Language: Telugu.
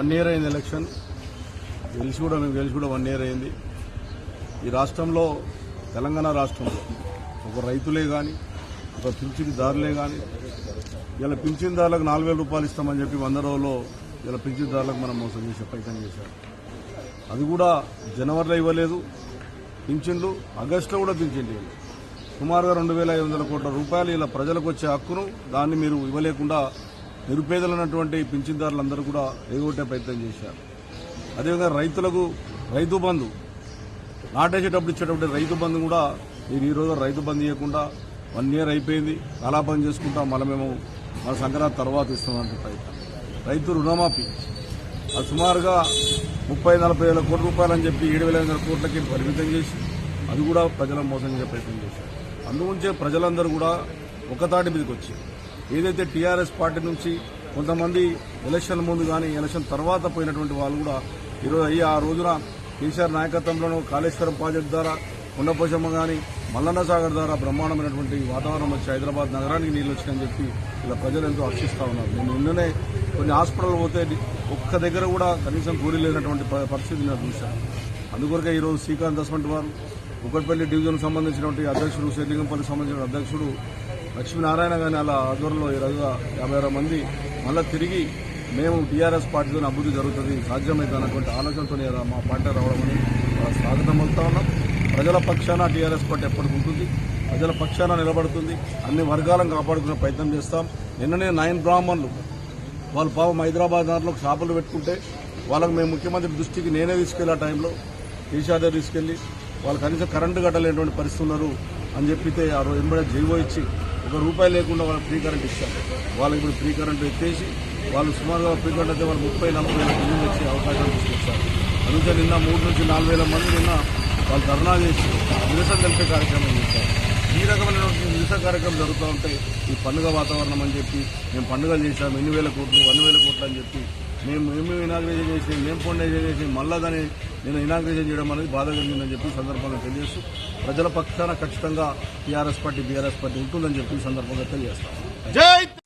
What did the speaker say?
వన్ ఇయర్ అయింది ఎలక్షన్. గెలిచి కూడా మేము గెలిచి కూడా వన్ ఇయర్ అయింది. ఈ రాష్ట్రంలో తెలంగాణ రాష్ట్రంలో ఒక రైతులే కానీ ఒక పింఛన్దారులే కానీ ఇలా పింఛన్దారులకు నాలుగు వేల రూపాయలు ఇస్తామని చెప్పి వంద రోజుల్లో ఇలా పింఛన్దారులకు మనం మోసం చేసే ప్రయత్నం చేశారు. అది కూడా జనవరిలో ఇవ్వలేదు. పింఛన్లు ఆగస్టులో కూడా పింఛన్లు ఇవ్వలేదు. సుమారుగా రెండు వేల ఐదు వందల కోట్ల రూపాయలు ఇలా ప్రజలకు వచ్చే హక్కును దాన్ని మీరు ఇవ్వలేకుండా నిరుపేదలైనటువంటి పింఛన్దారులందరూ కూడా ఎగొట్టే ప్రయత్నం చేశారు. అదేవిధంగా రైతులకు రైతు బంధు నాటేసేటప్పుడు ఇచ్చేటప్పుడు రైతు బంధు కూడా మీరు ఈరోజు రైతు బంధు ఇవ్వకుండా వన్ ఇయర్ అయిపోయింది కలాపం చేసుకుంటాం మళ్ళీ మేము మన సంక్రాంతి తర్వాత ఇస్తామంటే ప్రయత్నం. రైతు రుణమాఫీ అది సుమారుగా ముప్పై నలభై వేల కోట్ల రూపాయలు అని చెప్పి ఏడు వేల ఐదు వందల కోట్లకి పరిమితం చేసి అది కూడా ప్రజల మోసం చేసే ప్రయత్నం చేశారు. అందుగురించే ప్రజలందరూ కూడా ఒకతాటి మీదకి వచ్చారు. ఏదైతే టీఆర్ఎస్ పార్టీ నుంచి కొంతమంది ఎలక్షన్ ముందు కానీ ఎలక్షన్ తర్వాత పోయినటువంటి వాళ్ళు కూడా ఈరోజు అయ్యి ఆ రోజున కేసీఆర్ నాయకత్వంలోనూ కాళేశ్వరం ప్రాజెక్టు ద్వారా కొండపోశమ్మ కానీ మల్లన్న సాగర్ ద్వారా బ్రహ్మాండమైనటువంటి వాతావరణం వచ్చి హైదరాబాద్ నగరానికి నీళ్ళు వచ్చినాయని చెప్పి ఇలా ప్రజలు ఎంతో హర్షిస్తా ఉన్నారు. నేను నిన్ననే కొన్ని హాస్పిటల్ పోతే ఒక్క దగ్గర కూడా కనీసం కూలి లేనటువంటి ప- పరిస్థితి నేను చూశాను. అందుకొరకే ఈరోజు శ్రీకాంత్ దస్మంట్ వారు కుక్కట్పల్లి డివిజన్కు సంబంధించినటువంటి అధ్యక్షుడు శ్రీలింగంపల్లికి సంబంధించిన అధ్యక్షుడు లక్ష్మీనారాయణ గారి అలా ఆధ్వర్యంలో ఈ రోజు యాభై ఆరు మంది మళ్ళీ తిరిగి మేము టీఆర్ఎస్ పార్టీతో అభివృద్ధి జరుగుతుంది సాధ్యమైతే అన్నటువంటి ఆలోచనతో మా పార్టీ రావడం అని స్వాగతం పలుకుతా ఉన్నాం. ప్రజల పక్షాన టీఆర్ఎస్ పార్టీ ఎప్పటికి ఉంటుంది ప్రజల పక్షాన నిలబడుతుంది అన్ని వర్గాలను కాపాడుకునే ప్రయత్నం చేస్తాం. నిన్ననే నైన్ బ్రాహ్మణులు వాళ్ళు పాపం హైదరాబాద్ దాంట్లో షాపులు పెట్టుకుంటే వాళ్ళకు మేము ముఖ్యమంత్రి దృష్టికి నేనే తీసుకెళ్ళి ఆ టైంలో కేసీఆర్ తీసుకెళ్ళి వాళ్ళు కనీసం కరెంటు కట్టలేనటువంటి పరిస్థితులు ఉన్నారు అని చెప్పితే ఆ రోజు ఎంబడే జీవో ఇచ్చి ఒక రూపాయి లేకుండా వాళ్ళకి ఫ్రీ కరెంట్ ఇస్తారు వాళ్ళకి ఇప్పుడు ఫ్రీ కరెంట్ ఎత్తేసి వాళ్ళు సుమారుగా ఫ్రీ కరెంట్ అయితే వాళ్ళు ముప్పై నలభై వేల బిల్లులు వచ్చే అవకాశాలు తీసుకొచ్చారు. అందుకే నిన్న మూడు నుంచి నాలుగు వేల మంది నిన్న వాళ్ళు ధర్నా చేసి నిరసన తెలిపే కార్యక్రమం చేశారు. ఈ రకమైనటువంటి నిరసన కార్యక్రమం జరుగుతూ ఉంటే ఈ పండుగ వాతావరణం అని చెప్పి మేము పండుగలు చేశాము. ఎన్ని వేల కోట్లు వంద వేల కోట్లు అని చెప్పి మేము మేము ఇనాగ్రేషన్ చేసి మేము ఫౌండేషన్ చేసి మళ్ళా దాన్ని నేను ఇనాగ్రేషన్ చేయడం అనేది బాధ కలిగిందని చెప్పి సందర్భంగా తెలియజేస్తూ ప్రజల పక్షాన ఖచ్చితంగా టీఆర్ఎస్ పార్టీ బీఆర్ఎస్ పార్టీ ఉంటుందని చెప్పి సందర్భంగా తెలియజేస్తాం. జై